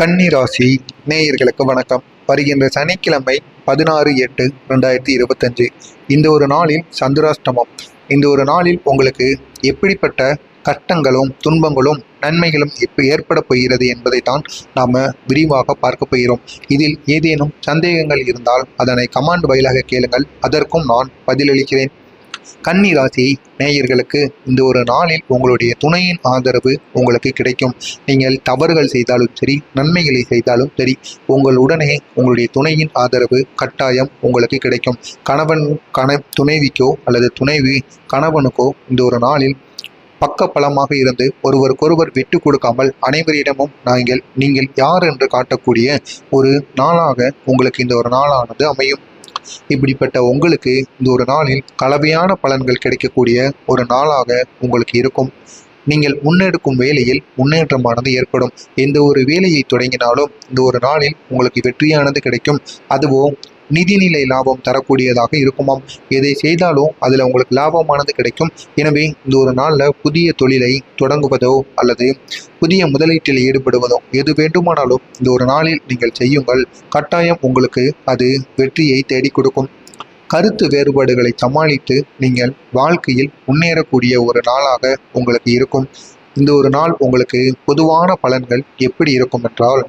கன்னிராசி நேயர்களுக்கு வணக்கம். வருகின்ற சனிக்கிழமை பதினாறு எட்டு ரெண்டாயிரத்தி இருபத்தஞ்சு. இந்த ஒரு நாளில் சந்திராஷ்டமம். இந்த ஒரு நாளில் உங்களுக்கு எப்படிப்பட்ட கஷ்டங்களும் துன்பங்களும் நன்மைகளும் இப்போ ஏற்பட போகிறது என்பதை தான் நாம் விரிவாக பார்க்க போகிறோம். இதில் ஏதேனும் சந்தேகங்கள் இருந்தால் அதனை கமாண்ட் வாயிலாக கேளுங்கள். அதற்கும் நான் பதிலளிக்கிறேன். கன்னி ராசி நேயர்களுக்கு இந்த ஒரு நாளில் உங்களுடைய துணையின் ஆதரவு உங்களுக்கு கிடைக்கும். நீங்கள் தவறுகள் செய்தாலும் சரி நன்மைகளை செய்தாலும் சரி உங்களுடனே உங்களுடைய துணையின் ஆதரவு கட்டாயம் உங்களுக்கு கிடைக்கும். கணவன் கண துணைவிக்கோ அல்லது துணைவி கணவனுக்கோ இந்த ஒரு நாளில் பக்கபலமாக இருந்து ஒருவருக்கொருவர் விட்டு கொடுக்காமல் அனைவரிடமும் நீங்கள் நீங்கள் யார் என்று காட்டக்கூடிய ஒரு நாளாக உங்களுக்கு இந்த ஒரு நாளானது அமையும். இப்படிப்பட்ட உங்களுக்கு இந்த ஒரு நாளில் கலவையான பலன்கள் கிடைக்கக்கூடிய ஒரு நாளாக உங்களுக்கு இருக்கும். நீங்கள் முன்னெடுக்கும் வேலையில் முன்னேற்றமானது ஏற்படும். எந்த ஒரு வேலையை தொடங்கினாலும் இந்த ஒரு நாளில் உங்களுக்கு வெற்றியானது கிடைக்கும். அதுவும் நிதிநிலை லாபம் தரக்கூடியதாக இருக்குமாம். எதை செய்தாலும் அதில் உங்களுக்கு லாபமானது கிடைக்கும். எனவே இந்த ஒரு நாளில் புதிய தொழிலை தொடங்குவதோ அல்லது புதிய முதலீட்டில் ஈடுபடுவதோ எது வேண்டுமானாலும் இந்த ஒரு நாளில் நீங்கள் செய்யுங்கள். கட்டாயம் உங்களுக்கு அது வெற்றியை தேடி கொடுக்கும். கருத்து வேறுபாடுகளை சமாளித்து நீங்கள் வாழ்க்கையில் முன்னேறக்கூடிய ஒரு நாளாக உங்களுக்கு இருக்கும். இந்த ஒரு நாள் உங்களுக்கு பொதுவான பலன்கள் எப்படி இருக்கும் என்றால்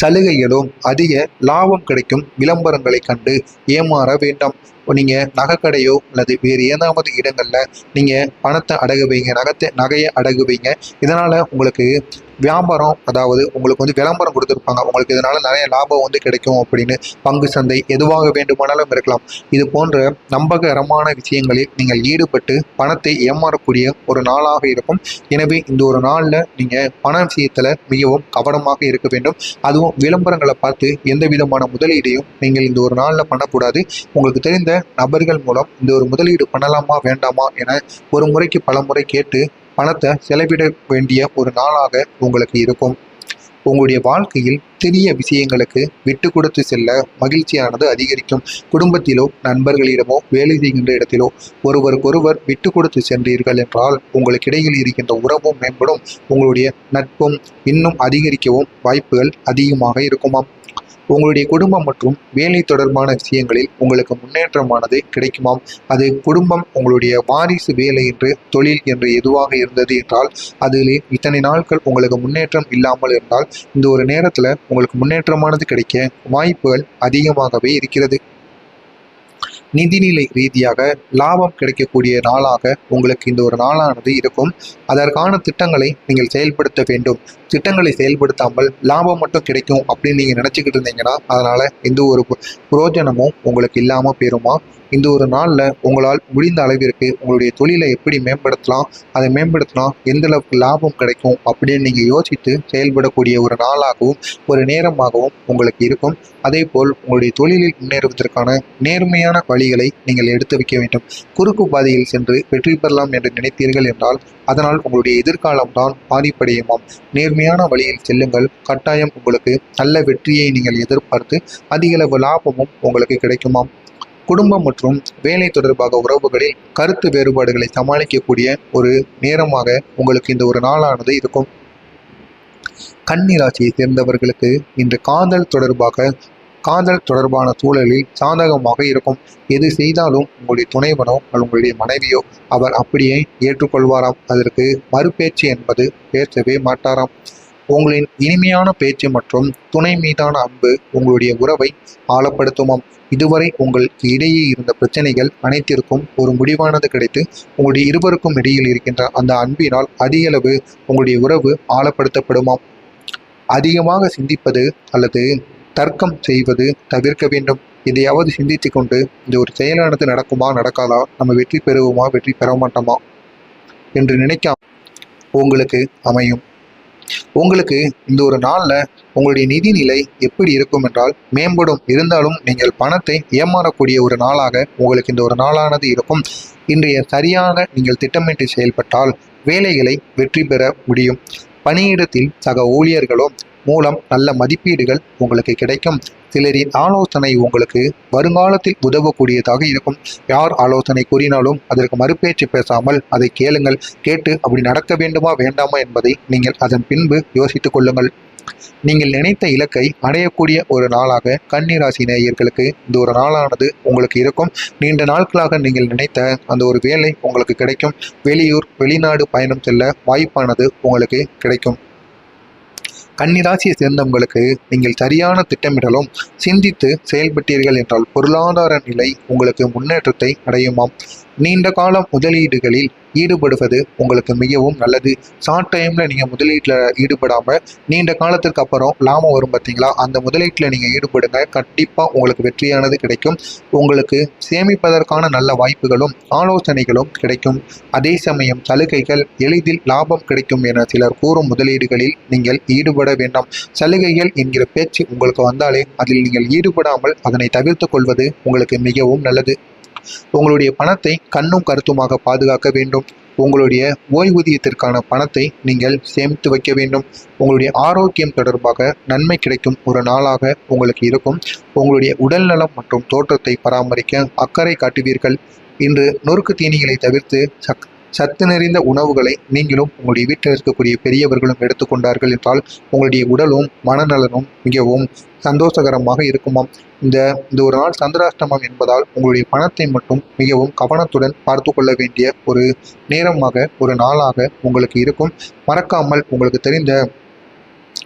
சலுகைகளும் அதிக லாபம் கிடைக்கும் விளம்பரங்களை கண்டு ஏமாற வேண்டாம். நீங்கள் நகைக்கடையோ அல்லது வேறு ஏதாவது இடங்களில் நீங்கள் பணத்தை அடகு வைங்க நகத்தை நகையை அடகு வைங்க இதனால் உங்களுக்கு வியாபாரம் அதாவது உங்களுக்கு வந்து விளம்பரம் கொடுத்துருப்பாங்க. உங்களுக்கு இதனால் நிறைய லாபம் வந்து கிடைக்கும் அப்படின்னு. பங்கு சந்தை எதுவாக வேண்டுமானாலும் இருக்கலாம். இது போன்ற நம்பகரமான விஷயங்களில் நீங்கள் ஈடுபட்டு பணத்தை ஏமாறக்கூடிய ஒரு நாளாக இருக்கும். எனவே இந்த ஒரு நாளில் நீங்கள் பண விஷயத்தில் மிகவும் கவனமாக இருக்க வேண்டும். அதுவும் விளம்பரங்களை பார்த்து எந்த விதமான முதலீடையும் நீங்கள் இந்த ஒரு நாளில் பண்ணக்கூடாது. உங்களுக்கு தெரிந்த நபர்கள் மூலம் இந்த ஒரு முதலீடு பண்ணலாமா வேண்டாமா என ஒரு முறைக்கு பல முறை கேட்டு பணத்தை செலவிட வேண்டிய ஒரு நாளாக உங்களுக்கு இருக்கும். உங்களுடைய வாழ்க்கையில் சிறிய விஷயங்களுக்கு விட்டு கொடுத்து செல்ல மகிழ்ச்சியானது அதிகரிக்கும். குடும்பத்திலோ நண்பர்களிடமோ வேலை செய்கின்ற இடத்திலோ ஒருவருக்கொருவர் விட்டு கொடுத்து சென்றீர்கள் என்றால் உங்களுக்கு இடையில் இருக்கின்ற உறவும் மேம்படும். உங்களுடைய நட்பும் இன்னும் அதிகரிக்கவும் வாய்ப்புகள் அதிகமாக இருக்குமாம். உங்களுடைய குடும்பம் மற்றும் வேலை தொடர்பான விஷயங்களில் உங்களுக்கு முன்னேற்றமானது கிடைக்குமாம். அது குடும்பம் உங்களுடைய வாரிசு வேலை என்று தொழில் என்று எதுவாக இருந்தது என்றால் அதிலே இத்தனை நாட்கள் உங்களுக்கு முன்னேற்றம் இல்லாமல் இருந்தால் இந்த ஒரு நேரத்தில் உங்களுக்கு முன்னேற்றமானது கிடைக்க வாய்ப்புகள் அதிகமாகவே இருக்கிறது. நிதிநிலை ரீதியாக லாபம் கிடைக்கக்கூடிய நாளாக உங்களுக்கு இந்த ஒரு நாளானது இருக்கும். அதற்கான திட்டங்களை நீங்கள் செயல்படுத்த வேண்டும். திட்டங்களை செயல்படுத்தாமல் லாபம் மட்டும் கிடைக்கும் அப்படின்னு நீங்கள் நினச்சிக்கிட்டு இருந்தீங்கன்னா அதனால் எந்த ஒரு புரோஜனமும் உங்களுக்கு இல்லாமல் போயிருமா? இந்த ஒரு நாளில் உங்களால் முடிந்த அளவிற்கு உங்களுடைய தொழிலை எப்படி மேம்படுத்தலாம் அதை மேம்படுத்தினா எந்த அளவுக்கு லாபம் கிடைக்கும் அப்படின்னு நீங்கள் யோசித்து செயல்படக்கூடிய ஒரு நாளாகவும் ஒரு நேரமாகவும் உங்களுக்கு இருக்கும். அதே போல் உங்களுடைய தொழிலில் முன்னேறுவதற்கான நேர்மையான வழிகளை நீங்கள் எடுத்து வைக்க வேண்டும். குறுக்கு பாதையில் சென்று வெற்றி பெறலாம் என்று நினைத்தீர்கள் என்றால் அதனால் உங்களுடைய எதிர்காலம் தான் பாதிப்படையுமாம். நேர்மையான வழியில் செல்லுங்கள். கட்டாயம் உங்களுக்கு நல்ல வெற்றியை நீங்கள் எதிர்பார்த்து அதிகளவு லாபமும் உங்களுக்கு கிடைக்குமாம். குடும்பம் மற்றும் வேலை தொடர்பாக உறவுகளில் கருத்து வேறுபாடுகளை சமாளிக்கக்கூடிய ஒரு நேரமாக உங்களுக்கு இந்த ஒரு நாளானது இருக்கும். கன்னிராசியை சேர்ந்தவர்களுக்கு இன்று காதல் தொடர்பாக காதல் தொடர்பான சூழலில் சாதகமாக இருக்கும். எது செய்தாலும் உங்களுடைய துணைவனோ அல்லது உங்களுடைய மனைவியோ அவர் அப்படியே ஏற்றுக்கொள்வாராம். அதற்கு மறுபேச்சு என்பது பேசவே மாட்டாராம். உங்களின் இனிமையான பேச்சு மற்றும் துணை மீதான அன்பு உங்களுடைய உறவை ஆழப்படுத்துமாம். இதுவரை உங்களுக்கு இடையே இருந்த பிரச்சனைகள் அனைத்திற்கும் ஒரு முடிவானது கிடைத்து உங்களுடைய இருவருக்கும் இடையில் இருக்கின்ற அந்த அன்பினால் அதிகளவு உங்களுடைய உறவு ஆழப்படுத்தப்படுமாம். அதிகமாக சிந்திப்பது அல்லது தர்க்கம் செய்வது தவிர்க்க வேண்டும். எதையாவது சிந்தித்து கொண்டு இந்த ஒரு செயலானது நடக்குமா நடக்காதா நம்ம வெற்றி பெறுவோமா வெற்றி பெற மாட்டோமா என்று நினைக்காம உங்களுக்கு அமையும். உங்களுக்கு இந்த ஒரு நாளில் உங்களுடைய நிதிநிலை எப்படி இருக்கும் என்றால் மேம்படும். இருந்தாலும் நீங்கள் பணத்தை ஏமாறக்கூடிய ஒரு நாளாக உங்களுக்கு இந்த ஒரு நாளானது இருக்கும். இன்றைய சரியாக நீங்கள் திட்டமிட்டு செயல்பட்டால் வேலைகளை வெற்றி பெற முடியும். பணியிடத்தில் சக ஊழியர்களும் மூலம் நல்ல மதிப்பீடுகள் உங்களுக்கு கிடைக்கும். சிலரின் ஆலோசனை உங்களுக்கு வருங்காலத்தில் உதவக்கூடியதாக இருக்கும். யார் ஆலோசனை கூறினாலும் அதற்கு மறுபேச்சு பேசாமல் அதை கேளுங்கள். கேட்டு அப்படி நடக்க வேண்டுமா வேண்டாமா என்பதை நீங்கள் அதன் பின்பு யோசித்துக் கொள்ளுங்கள். நீங்கள் நினைத்த இலக்கை அடையக்கூடிய ஒரு நாளாக கன்னிராசி நேயர்களுக்கு இந்த ஒரு நாளானது உங்களுக்கு இருக்கும். நீண்ட நாட்களாக நீங்கள் நினைத்த அந்த ஒரு வேலை உங்களுக்கு கிடைக்கும். வெளியூர் வெளிநாடு பயணம் செல்ல வாய்ப்பானது உங்களுக்கு கிடைக்கும். கன்னிராசியை சேர்ந்தவங்களுக்கு நீங்கள் சரியான திட்டமிடலும் சிந்தித்து செயல்பட்டீர்கள் என்றால் பொருளாதார நிலை உங்களுக்கு முன்னேற்றத்தை அடையுமாம். நீண்ட கால முதலீடுகளில் ஈடுபடுவது உங்களுக்கு மிகவும் நல்லது. ஷார்ட் டைமில் நீங்கள் முதலீட்டில் ஈடுபடாமல் நீண்ட காலத்திற்கு அப்புறம் லாபம் வரும் பார்த்தீங்களா? அந்த முதலீட்டில் நீங்கள் ஈடுபடுங்க. கண்டிப்பாக உங்களுக்கு வெற்றியானது கிடைக்கும். உங்களுக்கு சேமிப்பதற்கான நல்ல வாய்ப்புகளும் ஆலோசனைகளும் கிடைக்கும். அதே சமயம் சலுகைகள் எளிதில் லாபம் கிடைக்கும் என சிலர் கூறும் முதலீடுகளில் நீங்கள் ஈடுபட வேண்டாம். சலுகைகள் என்கிற பேச்சு உங்களுக்கு வந்தாலே அதில் நீங்கள் ஈடுபடாமல் அதனை தவிர்த்து கொள்வது உங்களுக்கு மிகவும் நல்லது. உங்களுடைய பணத்தை கண்ணும் கருத்துமாக பாதுகாக்க வேண்டும். உங்களுடைய ஓய்வூதியத்திற்கான பணத்தை நீங்கள் சேமித்து வைக்க வேண்டும். உங்களுடைய ஆரோக்கியம் தொடர்பாக நன்மை கிடைக்கும் ஒரு நாளாக உங்களுக்கு இருக்கும். உங்களுடைய உடல் நலம் மற்றும் தோற்றத்தை பராமரிக்க அக்கறை காட்டுவீர்கள். இன்று நொறுக்கு தீனிகளை தவிர்த்து சக் சத்து நிறைந்த உணவுகளை நீங்களும் உங்களுடைய வீட்டில் இருக்கக்கூடிய பெரியவர்களும் எடுத்துக்கொண்டார்கள் என்றால் உங்களுடைய உடலும் மனநலனும் மிகவும் சந்தோஷகரமாக இருக்குமாம். இந்த இந்த ஒரு நாள் சந்திராஷ்டமம் என்பதால் உங்களுடைய பணத்தை மட்டும் மிகவும் கவனத்துடன் பார்த்து கொள்ள வேண்டிய ஒரு நேரமாக ஒரு நாளாக உங்களுக்கு இருக்கும். மறக்காமல் உங்களுக்கு தெரிந்த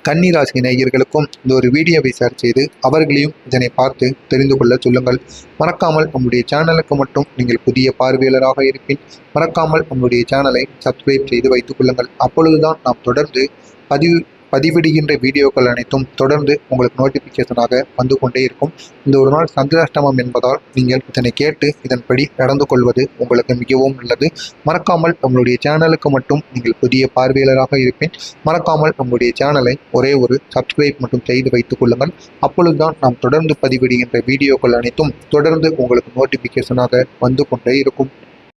கன்னிராசி நேயர்களுக்கும் இந்த ஒரு வீடியோவை ஷேர் செய்து அவர்களையும் இதனை பார்த்து தெரிந்து கொள்ள சொல்லுங்கள். மறக்காமல் நம்முடைய சேனலுக்கு மட்டும் நீங்கள் புதிய பார்வையாளராக இருப்பின் மறக்காமல் நம்முடைய சேனலை சப்ஸ்கிரைப் செய்து வைத்துக் கொள்ளுங்கள். அப்பொழுதுதான் நாம் தொடர்ந்து பதிவு பதிவிடுகின்ற வீடியோக்கள் அனைத்தும் தொடர்ந்து உங்களுக்கு நோட்டிஃபிகேஷனாக வந்து கொண்டே இருக்கும். இந்த ஒரு நாள் சந்திராஷ்டமம் என்பதால் நீங்கள் இதனை கேட்டு இதன்படி நடந்து கொள்வது உங்களுக்கு மிகவும் நல்லது. மறக்காமல் நம்மளுடைய சேனலுக்கு மட்டும் நீங்கள் புதிய பார்வையாளராக இருப்பேன். மறக்காமல் நம்முடைய சேனலை ஒரே ஒரு சப்ஸ்கிரைப் மட்டும் செய்து வைத்துக் கொள்ளுங்கள். அப்பொழுதுதான் நாம் தொடர்ந்து பதிவிடுகின்ற வீடியோக்கள் அனைத்தும் தொடர்ந்து உங்களுக்கு நோட்டிஃபிகேஷனாக வந்து கொண்டே இருக்கும்.